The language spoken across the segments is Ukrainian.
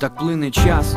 так плине час.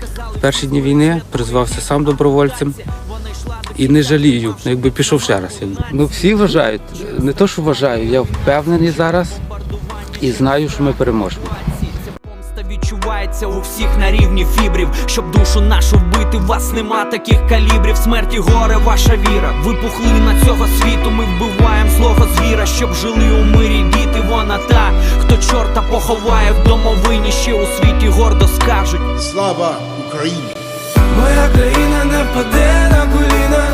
Казали, Перші дні війни призвався сам добровольцем і не жалію, ну, якби пішов ще раз. Ну всі вважають, не то, що вважаю, я впевнений зараз і знаю, що ми переможемо. Відчувається у всіх на рівні фібрів. Щоб душу нашу вбити, вас нема таких калібрів. Смерті горе, ваша віра. Ви пухлина цього світу. Ми вбиваємо злого звіра, щоб жили у мирі діти. Вона та, чорта поховає в домовині, ще у світі гордо скажуть. Слава Україні! Моя країна не паде на коліна,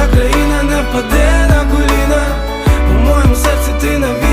Моя країна не впаде на коліна. У моєму серці ти навіки